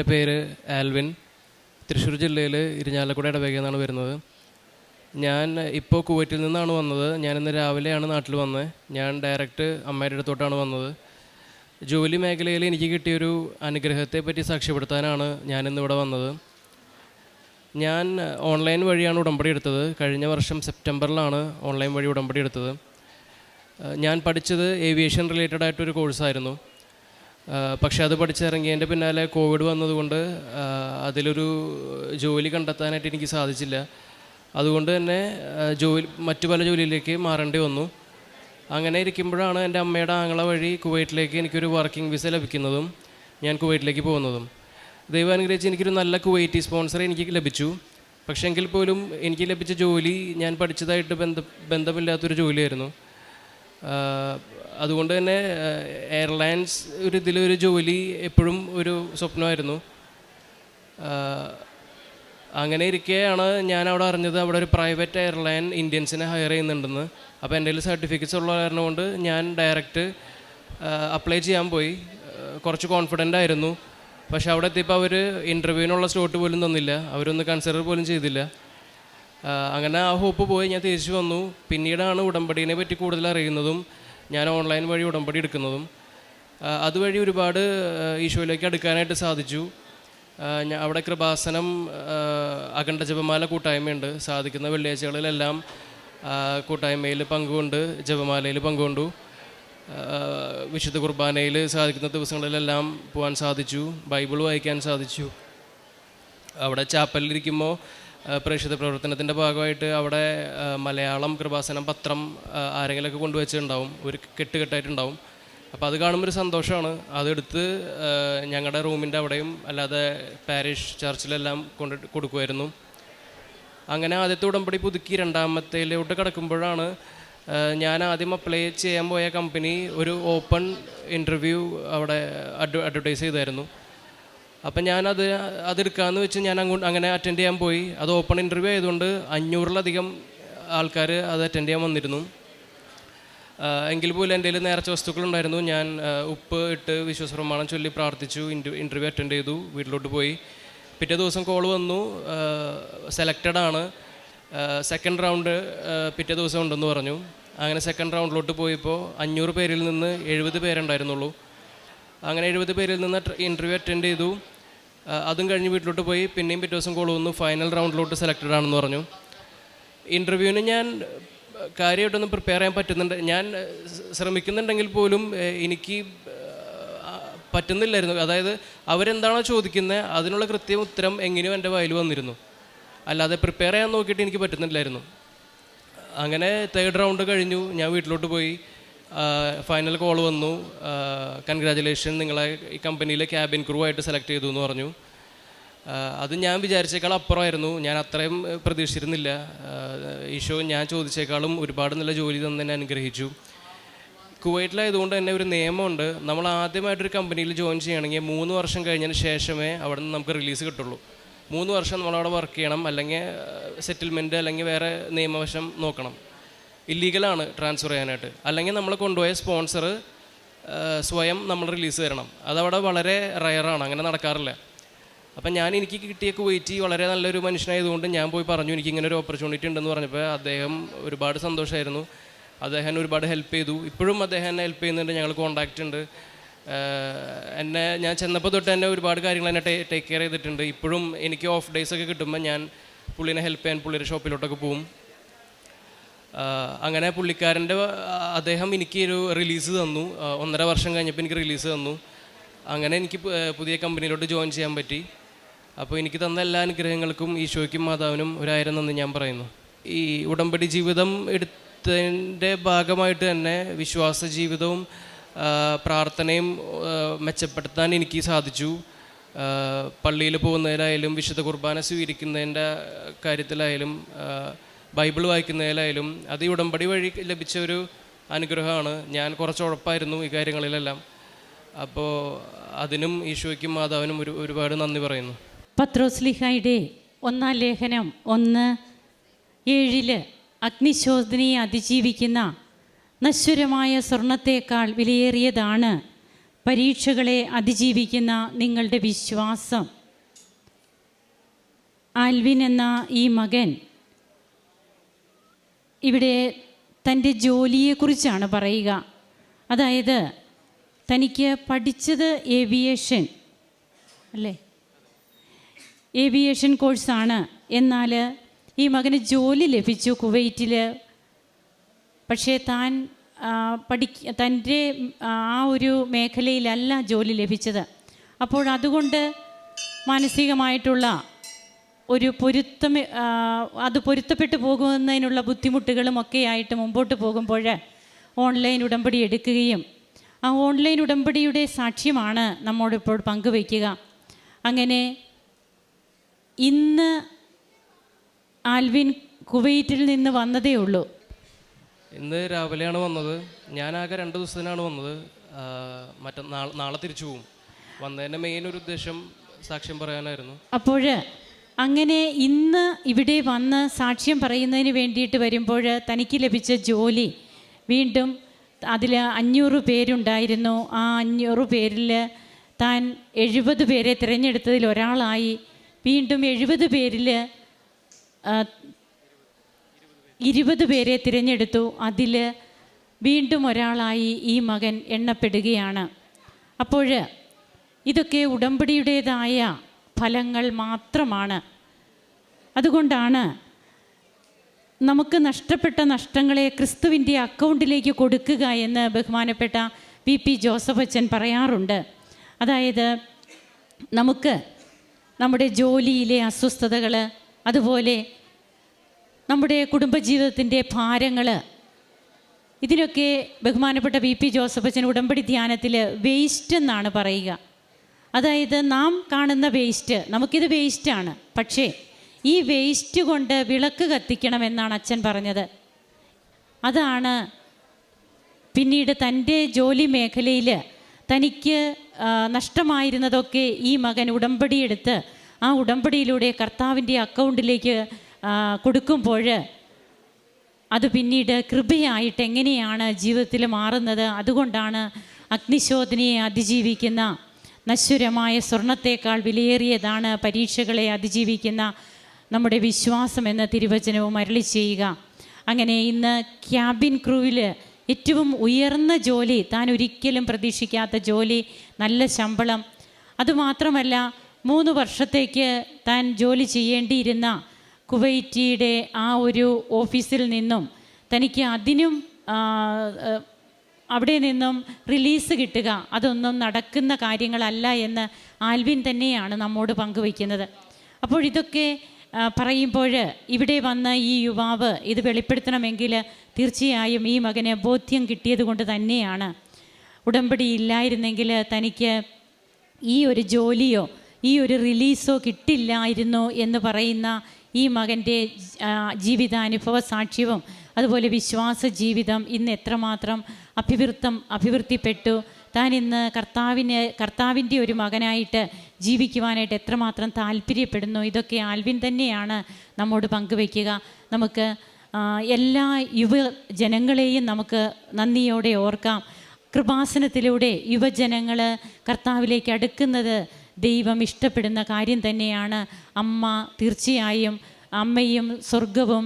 എന്റെ പേര് ആൽവിൻ. തൃശ്ശൂർ ജില്ലയിൽ ഇരിഞ്ഞാലക്കുട ഇടവകയിൽ എന്നാണ് വരുന്നത്. ഞാൻ ഇപ്പോൾ കുവൈറ്റിൽ നിന്നാണ് വന്നത്. ഞാൻ ഇന്ന് രാവിലെയാണ് നാട്ടിൽ വന്നത്. ഞാൻ ഡയറക്റ്റ് അമ്മയുടെ അടുത്തോട്ടാണ് വന്നത്. ജോലി മേഖലയിൽ എനിക്ക് കിട്ടിയൊരു അനുഗ്രഹത്തെ പറ്റി സാക്ഷ്യപ്പെടുത്താനാണ് ഞാനിന്ന് ഇവിടെ വന്നത്. ഞാൻ ഓൺലൈൻ വഴിയാണ് ഉടമ്പടി എടുത്തത്. കഴിഞ്ഞ വർഷം സെപ്റ്റംബറിലാണ് ഓൺലൈൻ വഴി ഉടമ്പടി എടുത്തത്. ഞാൻ പഠിച്ചത് ഏവിയേഷൻ റിലേറ്റഡ് ആയിട്ടൊരു കോഴ്സായിരുന്നു. പക്ഷേ അത് പഠിച്ചിറങ്ങിയതിന്റെ പിന്നാലെ കോവിഡ് വന്നതുകൊണ്ട് അതിലൊരു ജോലി കണ്ടെത്താനായിട്ട് എനിക്ക് സാധിച്ചില്ല. അതുകൊണ്ട് തന്നെ ജോലി മറ്റു പല ജോലിയിലേക്ക് മാറേണ്ടി വന്നു. അങ്ങനെ ഇരിക്കുമ്പോഴാണ് എന്റെ അമ്മയുടെ ആങ്ങള വഴി കുവൈറ്റിലേക്ക് എനിക്കൊരു വർക്കിംഗ് വിസ ലഭിക്കുന്നതും ഞാൻ കുവൈറ്റിലേക്ക് പോകുന്നതും. ദൈവം അനുഗ്രഹിച്ച് എനിക്കൊരു നല്ല കുവൈറ്റി സ്പോൺസർ എനിക്ക് ലഭിച്ചു. പക്ഷേ എങ്കിൽ പോലും എനിക്ക് ലഭിച്ച ജോലി ഞാൻ പഠിച്ചതായിട്ട് ബന്ധ ബന്ധമില്ലാത്തൊരു ജോലിയായിരുന്നു. അതുകൊണ്ട് തന്നെ എയർലൈൻസ് ഒരു ഇതിലൊരു ജോലി എപ്പോഴും ഒരു സ്വപ്നമായിരുന്നു. അങ്ങനെ ഇരിക്കെയാണ് ഞാൻ അവിടെ അറിഞ്ഞത്. അവിടെ ഒരു പ്രൈവറ്റ് എയർലൈൻ ഇന്ത്യൻസിനെ ഹയർ ചെയ്യുന്നുണ്ടെന്ന്. അപ്പോൾ എന്റെ കയ്യിൽ സർട്ടിഫിക്കറ്റ്സ് ഉള്ള കാരണം കൊണ്ട് ഞാൻ ഡയറക്റ്റ് അപ്ലൈ ചെയ്യാൻ പോയി. കുറച്ച് കോൺഫിഡന്റ് ആയിരുന്നു. പക്ഷേ അവിടെ എത്തിയപ്പോൾ അവർ ഇന്റർവ്യൂവിനുള്ള സ്ലോട്ട് പോലും തന്നില്ല. അവരൊന്ന് കൺസിഡർ പോലും ചെയ്തില്ല. അങ്ങനെ ആ ഹോപ്പ് പോയി ഞാൻ തിരിച്ചു വന്നു. പിന്നീടാണ് ഉടമ്പടീനെ പറ്റി കൂടുതൽ അറിയുന്നതും ഞാൻ ഓൺലൈൻ വഴി ഉടമ്പടി എടുക്കുന്നതും അതുവഴി ഒരുപാട് ഈശോയിലേക്ക് അടുക്കാനായിട്ട് സാധിച്ചു. അവിടെ കൃപാസനം അഖണ്ഡ ജപമാല കൂട്ടായ്മയുണ്ട്. സാധിക്കുന്ന വെള്ളിയാഴ്ചകളിലെല്ലാം കൂട്ടായ്മയിൽ പങ്കുകൊണ്ട് ജപമാലയിൽ പങ്കുകൊണ്ടു വിശുദ്ധ കുർബാനയിൽ സാധിക്കുന്ന ദിവസങ്ങളിലെല്ലാം പോകാൻ സാധിച്ചു ബൈബിൾ വായിക്കാൻ സാധിച്ചു. അവിടെ ചാപ്പലിലിരിക്കുമ്പോൾ പ്രേക്ഷിത പ്രവർത്തനത്തിന്റെ ഭാഗമായിട്ട് അവിടെ മലയാളം കൃപാസനം പത്രം ആരെങ്കിലുമൊക്കെ കൊണ്ടുവച്ചിട്ടുണ്ടാവും. ഒരു കെട്ടുകെട്ടായിട്ടുണ്ടാവും. അപ്പോൾ അത് കാണുമ്പോൾ ഒരു സന്തോഷമാണ്. അതെടുത്ത് ഞങ്ങളുടെ റൂമിന്റെ അവിടെയും അല്ലാതെ പാരിഷ് ചർച്ചിലെല്ലാം കൊണ്ട് കൊടുക്കുമായിരുന്നു അങ്ങനെ ആദ്യത്തെ ഉടമ്പടി പുതുക്കി രണ്ടാമത്തേലോട്ട് കിടക്കുമ്പോഴാണ് ഞാൻ ആദ്യം അപ്ലൈ ചെയ്യാൻ പോയ കമ്പനി ഒരു ഓപ്പൺ ഇന്റർവ്യൂ അവിടെ അഡ്വ അഡ്വർടൈസ് ചെയ്തായിരുന്നു. അപ്പം ഞാനത് അതെടുക്കാമെന്ന് വെച്ച് ഞാൻ അങ്ങോട്ട് അങ്ങനെ അറ്റൻഡ് ചെയ്യാൻ പോയി. അത് ഓപ്പൺ ഇന്റർവ്യൂ ആയതുകൊണ്ട് അഞ്ഞൂറിലധികം ആൾക്കാർ അത് അറ്റൻഡ് ചെയ്യാൻ വന്നിരുന്നു. എങ്കിൽ പോലും എന്റെ കയ്യിൽ നേർച്ച വസ്തുക്കളുണ്ടായിരുന്നു. ഞാൻ ഉപ്പ് ഇട്ട് വിശ്വസപ്രമാണം ചൊല്ലി പ്രാർത്ഥിച്ചു ഇന്റർവ്യൂ അറ്റൻഡ് ചെയ്തു വീട്ടിലോട്ട് പോയി. പിറ്റേ ദിവസം കോൾ വന്നു സെലക്റ്റഡ് ആണ്. സെക്കൻഡ് റൗണ്ട് പിറ്റേ ദിവസം ഉണ്ടെന്ന് പറഞ്ഞു. അങ്ങനെ സെക്കൻഡ് റൗണ്ടിലോട്ട് പോയപ്പോൾ അഞ്ഞൂറ് പേരിൽ നിന്ന് എഴുപത് പേരുണ്ടായിരുന്നുള്ളൂ. അങ്ങനെ എഴുപത് പേരിൽ നിന്ന് ഇന്റർവ്യൂ അറ്റൻഡ് ചെയ്തു. അതും കഴിഞ്ഞ് വീട്ടിലോട്ട് പോയി. പിന്നെയും പിറ്റേ ദിവസം കോൾ വന്നു. ഫൈനൽ റൗണ്ടിലോട്ട് സെലക്റ്റഡ് ആണെന്ന് പറഞ്ഞു. ഇന്റർവ്യൂവിന് ഞാൻ കാര്യമായിട്ടൊന്നും പ്രിപ്പയർ ചെയ്യാൻ പറ്റുന്നുണ്ട്. ഞാൻ ശ്രമിക്കുന്നുണ്ടെങ്കിൽ പോലും എനിക്ക് പറ്റുന്നില്ലായിരുന്നു. അതായത് അവരെന്താണോ ചോദിക്കുന്നത് അതിനുള്ള കൃത്യ ഉത്തരം എങ്ങനെയോ എന്റെ വായിൽ വന്നിരുന്നു. അല്ലാതെ പ്രിപ്പയർ ചെയ്യാൻ നോക്കിയിട്ട് എനിക്ക് പറ്റുന്നില്ലായിരുന്നു. അങ്ങനെ തേർഡ് റൗണ്ട് കഴിഞ്ഞു. ഞാൻ വീട്ടിലോട്ട് പോയി. ഫൈനൽ കോൾ വന്നു. കൺഗ്രാജുലേഷൻ നിങ്ങളെ ഈ കമ്പനിയിലെ ക്യാബിൻ ക്രൂ ആയിട്ട് സെലക്ട് ചെയ്തു എന്ന് പറഞ്ഞു. അത് ഞാൻ വിചാരിച്ചേക്കാൾ അപ്പുറമായിരുന്നു. ഞാൻ അത്രയും പ്രതീക്ഷിച്ചിരുന്നില്ല. ഈശോ ഞാൻ ചോദിച്ചേക്കാളും ഒരുപാട് നല്ല ജോലി തന്നെ എന്നെ അനുഗ്രഹിച്ചു. കുവൈറ്റിലായതുകൊണ്ട് തന്നെ ഒരു നിയമമുണ്ട്. നമ്മൾ ആദ്യമായിട്ടൊരു കമ്പനിയിൽ ജോയിൻ ചെയ്യണമെങ്കിൽ മൂന്ന് വർഷം കഴിഞ്ഞതിന് ശേഷമേ അവിടെ നിന്ന് നമുക്ക് റിലീസ് കിട്ടുള്ളൂ. മൂന്ന് വർഷം നമ്മളവിടെ വർക്ക് ചെയ്യണം. അല്ലെങ്കിൽ സെറ്റിൽമെന്റ് അല്ലെങ്കിൽ വേറെ നിയമവശം നോക്കണം. ഇല്ലീഗലാണ് ട്രാൻസ്ഫർ ചെയ്യാനായിട്ട്. അല്ലെങ്കിൽ നമ്മൾ കൊണ്ടുപോയ സ്പോൺസർ സ്വയം നമ്മൾ റിലീസ് തരണം. അതവിടെ വളരെ റയറാണ് അങ്ങനെ നടക്കാറില്ല. അപ്പം ഞാൻ എനിക്ക് കിട്ടിയ കുവൈറ്റി വളരെ നല്ലൊരു മനുഷ്യനായതുകൊണ്ട് ഞാൻ പോയി പറഞ്ഞു എനിക്ക് ഇങ്ങനെ ഒരു ഓപ്പർച്യൂണിറ്റി ഉണ്ടെന്ന് പറഞ്ഞപ്പോൾ അദ്ദേഹം ഒരുപാട് സന്തോഷമായിരുന്നു അദ്ദേഹം ഒരുപാട് ഹെൽപ്പ് ചെയ്തു. ഇപ്പോഴും അദ്ദേഹം എന്നെ ഹെൽപ്പ് ചെയ്യുന്നുണ്ട് ഞങ്ങൾ കോണ്ടാക്റ്റ് ഉണ്ട്. എന്നെ ഞാൻ ചെന്നപ്പോൾ തൊട്ട് എന്നെ ഒരുപാട് കാര്യങ്ങൾ എന്നെ ടേക്ക് കെയർ ചെയ്തിട്ടുണ്ട്. ഇപ്പോഴും എനിക്ക് ഓഫ് ഡേയ്സ് ഒക്കെ കിട്ടുമ്പോൾ ഞാൻ പുള്ളിനെ ഹെൽപ്പ് ചെയ്യാൻ പുള്ളിയുടെ ഷോപ്പിലോട്ടൊക്കെ ആഹ് അങ്ങനെ പുള്ളിക്കാരന്റെ അദ്ദേഹം എനിക്ക് ഒരു റിലീസ് തന്നു ഒന്നര വർഷം കഴിഞ്ഞപ്പോൾ എനിക്ക് റിലീസ് തന്നു. അങ്ങനെ എനിക്ക് പുതിയ കമ്പനിയിലോട്ട് ജോയിൻ ചെയ്യാൻ പറ്റി. അപ്പോൾ എനിക്ക് തന്ന എല്ലാ അനുഗ്രഹങ്ങൾക്കും ഈശോയ്ക്കും മാതാവിനും ഒരായിരം നന്ദി ഞാൻ പറയുന്നു. ഈ ഉടമ്പടി ജീവിതം എടുത്തതിന്റെ ഭാഗമായിട്ട് തന്നെ വിശ്വാസ ജീവിതവും പ്രാർത്ഥനയും മെച്ചപ്പെടുത്താൻ എനിക്ക് സാധിച്ചു. പള്ളിയിൽ പോകുന്നതിലായാലും വിശുദ്ധ കുർബാന സ്വീകരിക്കുന്നതിന്റെ കാര്യത്തിലായാലും ബൈബിൾ വായിക്കുന്നതിലായാലും അത് ഈ ഉടമ്പടി വഴി ലഭിച്ച ഒരു അനുഗ്രഹമാണ്. ഞാൻ കുറച്ച് ഉഴപ്പായിരുന്നു ഈ കാര്യങ്ങളിലെല്ലാം. അപ്പോൾ അതിനും ഈശോയ്ക്കും മാതാവിനും ഒരു ഒരുപാട് നന്ദി പറയുന്നു. പത്രോസ്ലിഹായുടെ ഒന്നാം ലേഖനം ഒന്ന് ഏഴിൽ അഗ്നിശോധനയെ അതിജീവിക്കുന്ന നശ്വരമായ സ്വർണത്തേക്കാൾ വിലയേറിയതാണ് പരീക്ഷകളെ അതിജീവിക്കുന്ന നിങ്ങളുടെ വിശ്വാസം. ആൽവിൻ എന്ന ഈ മകൻ ഇവിടെ തന്റെ ജോലിയെക്കുറിച്ചാണ് പറയുക. അതായത് തനിക്ക് പഠിച്ചത് ഏവിയേഷൻ അല്ലേ? ഏവിയേഷൻ കോഴ്സാണ് എന്നാൽ ഈ മകന് ജോലി ലഭിച്ചു കുവൈറ്റിൽ. പക്ഷേ താൻ പഠി തന്റെ ആ ഒരു മേഖലയിലല്ല ജോലി ലഭിച്ചത്. അപ്പോൾ അതുകൊണ്ട് മാനസികമായിട്ടുള്ള ഒരു പൊരുത്തം അത് പൊരുത്തപ്പെട്ടു പോകുന്നതിനുള്ള ബുദ്ധിമുട്ടുകളും ഒക്കെ ആയിട്ട് മുമ്പോട്ട് പോകുമ്പോൾ ഓൺലൈൻ ഉടമ്പടി എടുക്കുകയും ആ ഓൺലൈൻ ഉടമ്പടിയുടെ സാക്ഷ്യമാണ് നമ്മോടിപ്പോൾ പങ്കുവയ്ക്കുക. അങ്ങനെ ഇന്ന് ആൽവിൻ കുവൈറ്റിൽ നിന്ന് വന്നതേ ഉള്ളൂ. ഇന്ന് രാവിലെയാണ് വന്നത്. ഞാനാകെ രണ്ട് ദിവസത്തിനാണ് വന്നത്. മറ്റന്നാൾ മറ്റ നാളെ നാളെ തിരിച്ചു പോകും വന്നതിന്റെ മെയിൻ ഒരു ഉദ്ദേശം സാക്ഷ്യം പറയാനായിരുന്നു. അപ്പോൾ അങ്ങനെ ഇന്ന് ഇവിടെ വന്ന് സാക്ഷ്യം പറയുന്നതിന് വേണ്ടിയിട്ട് വരുമ്പോൾ തനിക്ക് ലഭിച്ച ജോലി വീണ്ടും അതിൽ അഞ്ഞൂറ് പേരുണ്ടായിരുന്നു. ആ അഞ്ഞൂറ് പേരിൽ താൻ എഴുപത് പേരെ തിരഞ്ഞെടുത്തതിൽ ഒരാളായി. വീണ്ടും എഴുപത് പേരിൽ ഇരുപത് പേരെ തിരഞ്ഞെടുത്തു. അതിൽ വീണ്ടും ഒരാളായി ഈ മകൻ എണ്ണപ്പെടുകയാണ്. അപ്പോൾ ഇതൊക്കെ ഉടമ്പടിയുടേതായ ഫലങ്ങൾ മാത്രമാണ്. അതുകൊണ്ടാണ് നമുക്ക് നഷ്ടപ്പെട്ട നഷ്ടങ്ങളെ ക്രിസ്തുവിന്റെ അക്കൗണ്ടിലേക്ക് കൊടുക്കുക എന്ന് ബഹുമാനപ്പെട്ട പി പി ജോസഫ് അച്ഛൻ പറയാറുണ്ട്. അതായത് നമുക്ക് നമ്മുടെ ജോലിയിലെ അസ്വസ്ഥതകൾ അതുപോലെ നമ്മുടെ കുടുംബജീവിതത്തിന്റെ ഭാരങ്ങൾ ഇതിനൊക്കെ ബഹുമാനപ്പെട്ട വി പി ജോസഫ് അച്ഛൻ ഉടമ്പടി ധ്യാനത്തിൽ വേസ്റ്റ് എന്നാണ് പറയുക. അതായത് നാം കാണുന്ന വേസ്റ്റ് നമുക്കിത് വേസ്റ്റാണ്. പക്ഷേ ഈ വേസ്റ്റ് കൊണ്ട് വിളക്ക് കത്തിക്കണമെന്നാണ് അച്ഛൻ പറഞ്ഞത്. അതാണ് പിന്നീട് തന്റെ ജോലി മേഖലയിൽ തനിക്ക് നഷ്ടമായിരുന്നതൊക്കെ ഈ മകൻ ഉടമ്പടിയെടുത്ത് ആ ഉടമ്പടിയിലൂടെ കർത്താവിന്റെ അക്കൗണ്ടിലേക്ക് കൊടുക്കുമ്പോൾ അത് പിന്നീട് കൃപയായിട്ട് എങ്ങനെയാണ് ജീവിതത്തിൽ മാറുന്നത്? അതുകൊണ്ടാണ് അഗ്നിശോധനയെ അതിജീവിക്കുന്ന നശ്വരമായ സ്വർണത്തേക്കാൾ വിലയേറിയതാണ് പരീക്ഷകളെ അതിജീവിക്കുന്ന നമ്മുടെ വിശ്വാസം എന്ന തിരുവചനവും അരളി ചെയ്യുക. അങ്ങനെ ഇന്ന് ക്യാബിൻ ക്രൂവിൽ ഏറ്റവും ഉയർന്ന ജോലി താൻ ഒരിക്കലും പ്രതീക്ഷിക്കാത്ത ജോലി നല്ല ശമ്പളം. അതുമാത്രമല്ല മൂന്ന് വർഷത്തേക്ക് താൻ ജോലി ചെയ്യേണ്ടിയിരുന്ന കുവൈറ്റിയുടെ ആ ഒരു ഓഫീസിൽ നിന്നും തനിക്ക് അതിനും അവിടെ നിന്നും റിലീസ് കിട്ടുക. അതൊന്നും നടക്കുന്ന കാര്യങ്ങളല്ല എന്ന് ആൽവിൻ തന്നെയാണ് നമ്മോട് പങ്കുവയ്ക്കുന്നത്. അപ്പോൾ ഇതൊക്കെ പറയുമ്പോൾ ഇവിടെ വന്ന ഈ യുവാവ് ഇത് വെളിപ്പെടുത്തണമെങ്കിൽ തീർച്ചയായും ഈ മകന് ബോധ്യം കിട്ടിയത് കൊണ്ട് തന്നെയാണ്. ഉടമ്പടി ഇല്ലായിരുന്നെങ്കിൽ തനിക്ക് ഈ ഒരു ജോലിയോ ഈ ഒരു റിലീസോ കിട്ടില്ലായിരുന്നു എന്ന് പറയുന്ന ഈ മകന്റെ ജീവിതാനുഭവ സാക്ഷ്യവും അതുപോലെ വിശ്വാസ ജീവിതം ഇന്ന് എത്രമാത്രം അഭിവൃദ്ധം അഭിവൃദ്ധിപ്പെട്ടു. താൻ ഇന്ന് കർത്താവിന് കർത്താവിന്റെ ഒരു മകനായിട്ട് ജീവിക്കുവാനായിട്ട് എത്രമാത്രം താല്പര്യപ്പെടുന്നു. ഇതൊക്കെ ആൽവിൻ തന്നെയാണ് നമ്മോട് പങ്കുവയ്ക്കുക. നമുക്ക് എല്ലാ എല്ലാ യുവജനങ്ങളെയും നമുക്ക് നന്ദിയോടെ ഓർക്കാം. കൃപാസനത്തിലൂടെ യുവജനങ്ങൾ കർത്താവിലേക്ക് അടുക്കുന്നത് ദൈവം ഇഷ്ടപ്പെടുന്ന കാര്യം തന്നെയാണ്. അമ്മ തീർച്ചയായും അമ്മയും സ്വർഗവും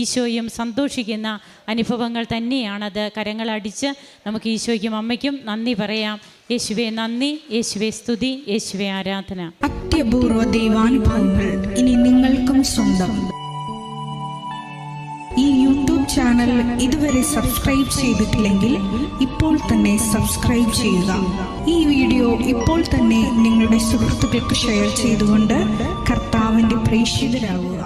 ഈശോയും സന്തോഷിക്കുന്ന അനുഭവങ്ങൾ തന്നെയാണത്. കരങ്ങളടിച്ച് നമുക്ക് ഈശോയ്ക്കും അമ്മയ്ക്കും നന്ദി പറയാം. യേശുവെ നന്ദി. യേശുവെ സ്തുതി. യേശുവെ ആരാധന. അത്യപൂർവ ദൈവാനുഭവങ്ങൾ ഇനി നിങ്ങൾക്കും സ്വന്തം. ഈ യൂട്യൂബ് ചാനൽ ഇതുവരെ സബ്സ്ക്രൈബ് ചെയ്തിട്ടില്ലെങ്കിൽ ഇപ്പോൾ തന്നെ സബ്സ്ക്രൈബ് ചെയ്യുക. ഈ വീഡിയോ ഇപ്പോൾ തന്നെ നിങ്ങളുടെ സുഹൃത്തുക്കൾക്ക് ഷെയർ ചെയ്തുകൊണ്ട് കർത്താവിന്റെ പ്രേക്ഷിതരാകുക